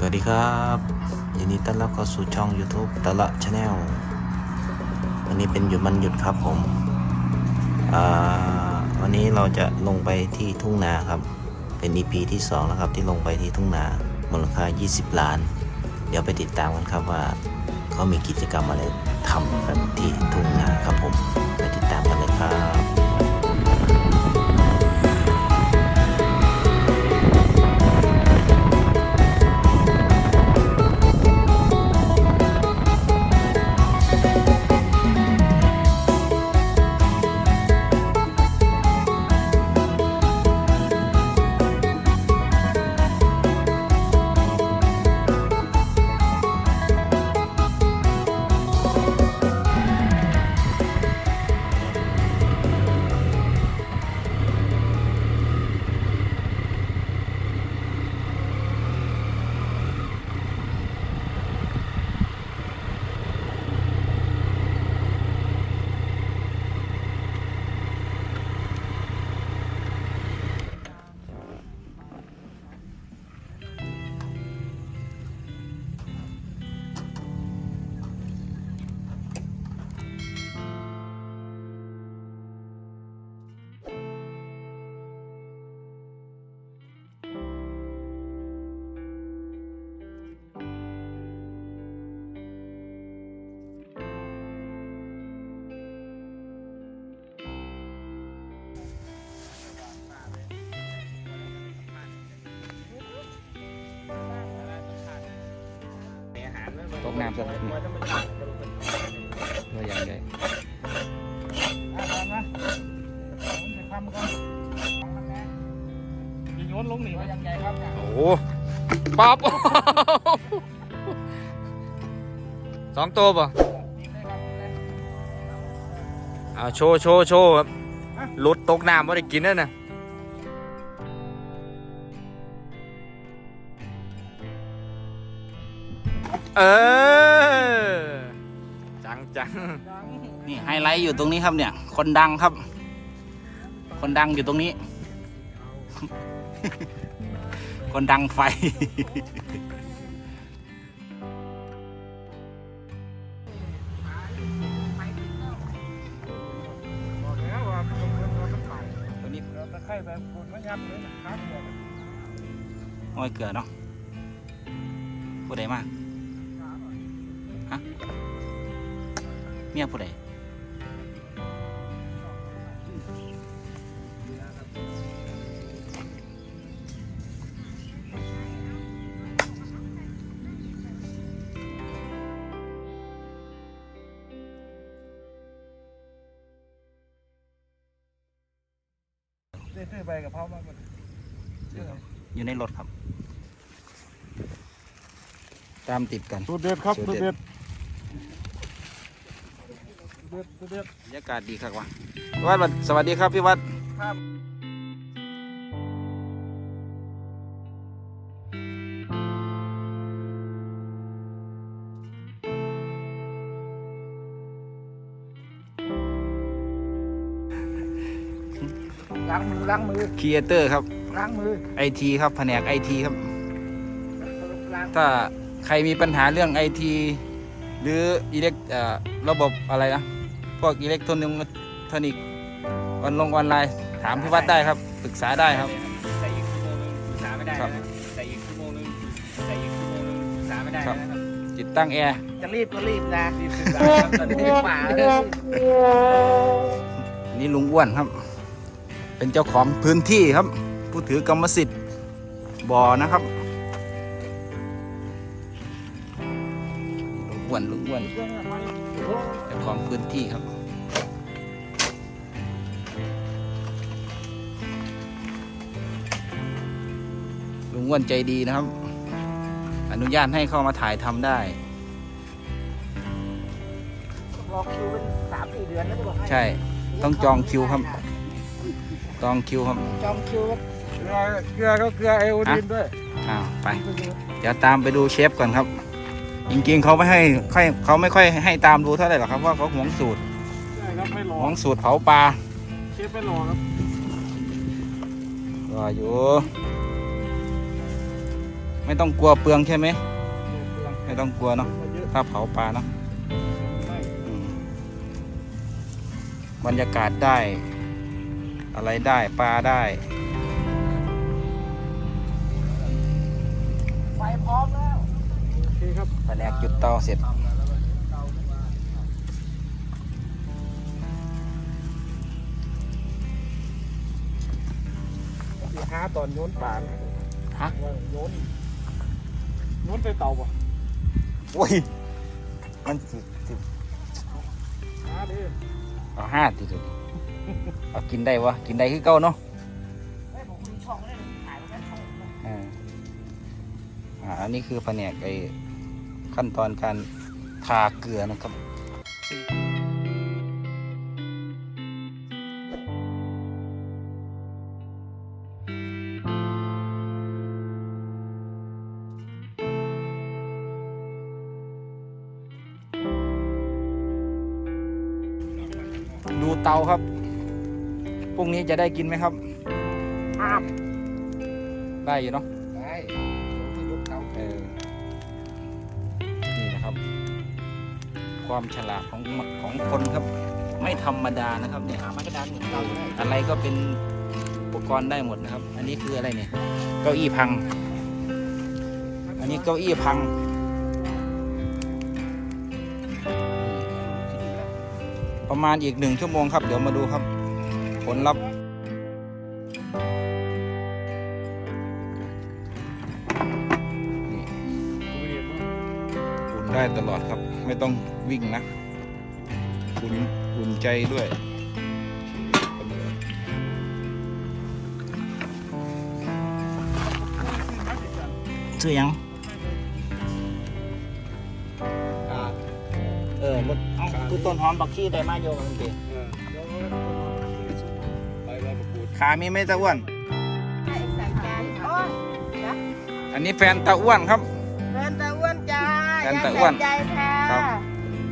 สวัสดีครับยินดีต้อนรับเข้าสู่ช่อง YouTube ตะละชาแนลวันนี้เป็นหยุดมันหยุดครับผมวันนี้เราจะลงไปที่ทุ่งนาครับ เป็น EP ที่2แล้วครับที่ลงไปที่ทุ่งนามูลค่า 20 ล้าน เดี๋ยวไปติดตามกันครับว่า เขามีกิจกรรมอะไรทำกันที่ทุ่งนาครับผม ตกน้ำซะเลยตัวอย่างใหญ่โยนลงหนีไว้ยังไงครับโอ้โหปั๊บสองตัวป่ะเอาโชว์โชว์โชว์ครับหลุดตกน้ำไม่ได้กินนั่นนะเออ จังจัง นี่ไฮไลท์อยู่ตรงนี้ครับเนี่ย คนดังครับ คนดังอยู่ตรงนี้ คนดังไฟบอกแล้วว่ามันลงเงินมันไปตัวนี้เราตะไคร้แบบคนไม่ยับเลยนะครับเดี๋ยวห้อยเกลือเนาะผู้ใดมาฮะเมียผู้ใดได้ซื้อใบกับเพรามาหมดอยู่ในรถครับ ตามติดกัน สูตรเด็ดครับสูสูตตรรเด็เด็ด ด เด็ดสูตรเด็ดบรรยากาศดีครับวะพี่วัดสวัสดีครับพี่วัดครับล้างมือล้างมือครีเอเตอร์ครับล้างมือไอทีครับแผนกไอทีครับ ล้างถ้าใครมีปัญหาเรื่องไอทีหรืออิเล็กเอ่อระบบอะไรนะ พวกอิเล็กทรอนิกส์ออนลงออนไลน์ถามพี่วัดได้ครับปรึกษาได้ครับใส่อีกชั่วโมงนึงศึกษาไม่ได้ครับนะใส่อีกชั่วโมงนึงใส่อีกชั่วโมงนึงศึกษาไม่ได้ครับนะครับติดตั้งแอร์จะรีบก็รีบนะรีบศึกษาครับตอนนี้ป่าเลยอันนี่ลุงอ้วนครับ เป็นเจ้าของพื้นที่ครับ ผู้ถือกรรมสิทธิ์บ่อนะครับลุงอ้วนลุงอ้วน เจ้าของพื้นที่ครับลุงอ้วนใจดีนะครับ อนุญาตให้เข้ามาถ่ายทำได้รอคิวเป็นสามสี่เดือนแล้วจะบอกให้ใช่ ต้องจองคิวครับ จองคิวครับจองคิวเกลือเกลือก็เกลือไอโอดีนด้วยอ้าวไป เดี๋ยวตามไปดูเชฟก่อนครับ จริงๆเขาไม่ให้ค่อยเขาไม่ค่อยให้ตามดูเท่าไหร่หรอกครับเพราะเขาหวงสูตรใช่ครับไม่รอหวงสูตรเผาปลาเชฟไม่รอครับรออยู่ ไม่ต้องกลัวเปลืองใช่ไหมเกลือไม่ต้องกลัวเนาะเยถ้าเผาปลาเนาะอืมบรรยากาศได้ อะไรได้ปลาได้ คครับแผนกจุดเตาเสร็จสิหาตอนโยนปลานะฮะว่าโยนโยนใส่เตาบ่โอ้ยมันสิสิหาดิเอาห้าทีเดียวเอากินได้วะกินได้คือเก่าเนาะอ่าอ่าอันนี้คือแผนกไอ้ ขั้นตอนการทาเกลือนะครับดูเตาครับ พรุ่งนี้จะได้กินไหมครับ ได้อยู่เนาะ ความฉลาดของของคนครับ ไม่ธรรมดานะครับเนี่ยมันกระดานหมุนเตาอะไรก็เป็นอุปกรณ์ได้หมดนะครับ อันนี้คืออะไรเนี่ยเก้าอี้พัง อันนี้เก้าอี้พังประมาณอีกหนึ่งชั่วโมงครับ เดี๋ยวมาดูครับ ผลลัพธ์นี่อุ่นได้ตลอดครับ ไม่ต้องวิ่งนะอุ่นอุ่นใจด้วยชื่อหยังเออรถเอ้าคือต้นหอมบักขี้ได้มาโยมันเกเออเดี๋ยวไปแล้วมาปูดขามีไหมตาอ้วนใส่ใส่จานโอ้ยนะอันนี้แฟนตาอ้วนครับ แฟนตาอ้วนจ้าแฟนตาอ้วนยายใส่ใจค่ะครับ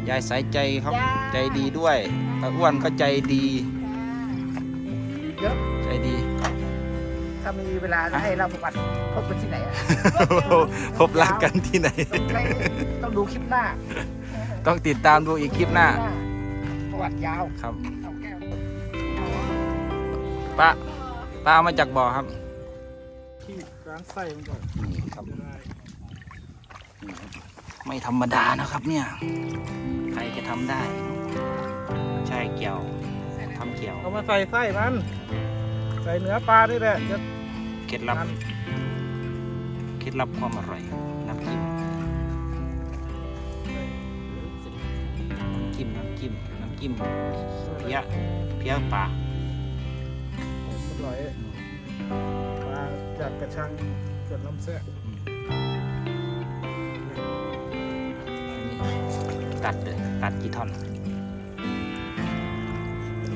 ยายสายใจครับจ้า ใจดีด้วยตาอ้วนก็ใจดีเยอะใจดี ถ้ามีเวลาจะให้เราประวัติพบกันที่ไหนอะพบรักกันที่ไหน ต้องใช้ต้องดูคลิปหน้าต้องติดตามดูอีกคลิปหน้าประวัติยาวครับเอาแก้ว ป้าป้าเอามาจากบ่อครับที่ร้านไส้มันก่อนนี่ครับ ไม่ธรรมดานะครับเนี่ย ใครจะทำได้ ใช่เกี่ยวทำเกี่ยวเอามาใส่ไส้มัน ใส่เนื้อปลานี่แหละจะเคล็ดลับเคล็ดลับความอร่อยน้ำจิ้มน้ำจิ้มน้ำจิ้มน้ำจิ้มเพี้ยเพี้ยปลาอร่อยปลาจากกระชังเกิดลำเส้ นอันนี้ตัดเลยตัดกี่ท่อน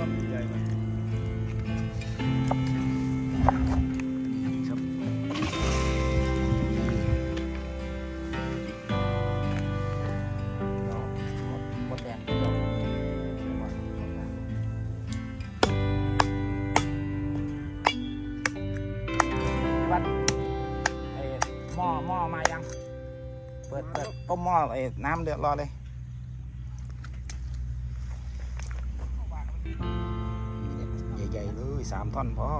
ลำใหญ่ๆหน่อยครับมดแดงก็วัดไอ้หม้อหม้อมายัง เปิดเปิดต้มหม้อไอ้น้ำเดือดรอเลย ใหญ่ๆเลยสามท่อนพอ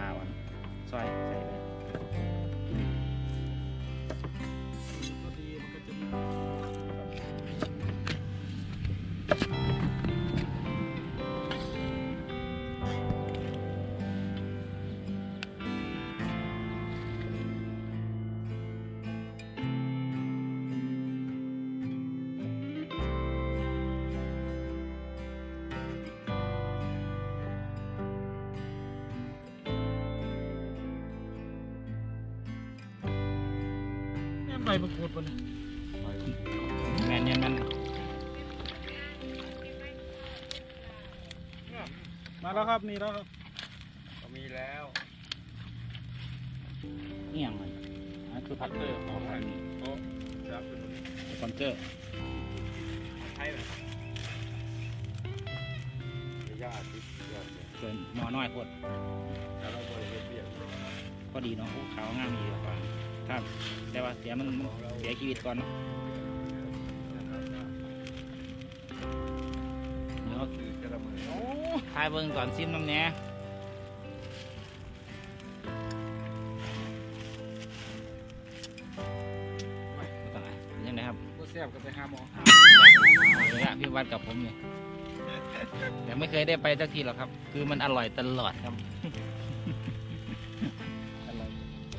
นะค ใบมะกรูดบนแมนเนี่ยมันมาแล้วครับนี่แล้วครับก็มีแล้วเอียงมันอันคือพัตเตอร์ของอันนี้โอ้รับเป็นสปอนเซอร์ไทยเลยยาติดยอดเลยเกินหมอน้อยโคตรแล้วเราบริเวณเบียดพอดีเนาะขาวงามดีกว่า ครับ แต่ว่าเสียมันเสียชีวิตก่อนเนาะเดี๋ยวคือจะละมือทายเบิ่งก่อนซิมน้ำแหน่ไม่ต้องอะเป็นยังไงครับก็แซ่บก็ไปหาหมอระยะพี่วัดกับผมเนี่ยแต่ไม่เคยได้ไปสักทีหรอกครับ คือมันอร่อยตลอดครับ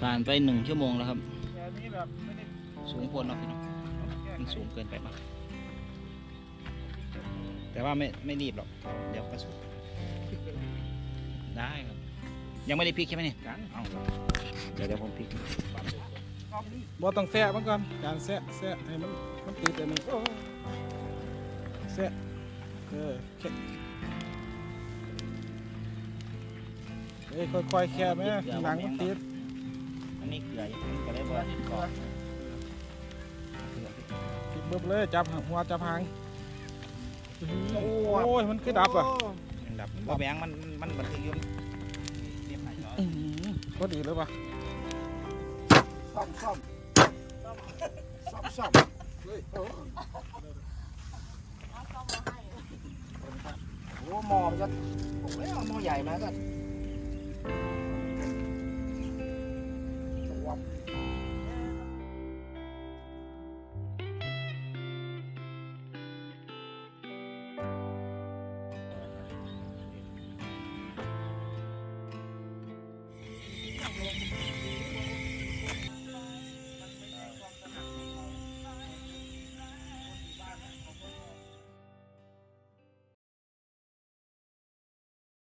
ผ่านไปหนึ่งชั่วโมงแล้วครับแต่อันนี้แบบไม่ได้สูงโพนเนาะพี่เนาะมันสูงเกินไปปะแต่ว่าไม่ไม่รีบหรอก เดี๋ยวก็สุดได้ครับ ยังไม่ได้พลิกใช่ไหมเนี่ยเอาเดี๋ยวเดี๋ยวผมพลิกบ่ต้องแซะมันก่อนการแซะแซะให้มันมันติดอันนี้โอ้แซะเออแค่เอ้ยค่อยๆแค่ไหมหนังมันติด อันนี้เกลืออยู่มันก็ได้บ่กรอบติดเบิบเลยจับหัวจับหางโอ้ยมันคือดับอะมันดับบ่แบงมันมันบันทึกอยู่เรียบร้อยแล้วพอดีเลยปะซ่อมซ่อมซ่อมซ่อมเฮ้ยโอ้โหหมอมันจะผมไม่เอาหมอใหญ่มาก็ Thank you.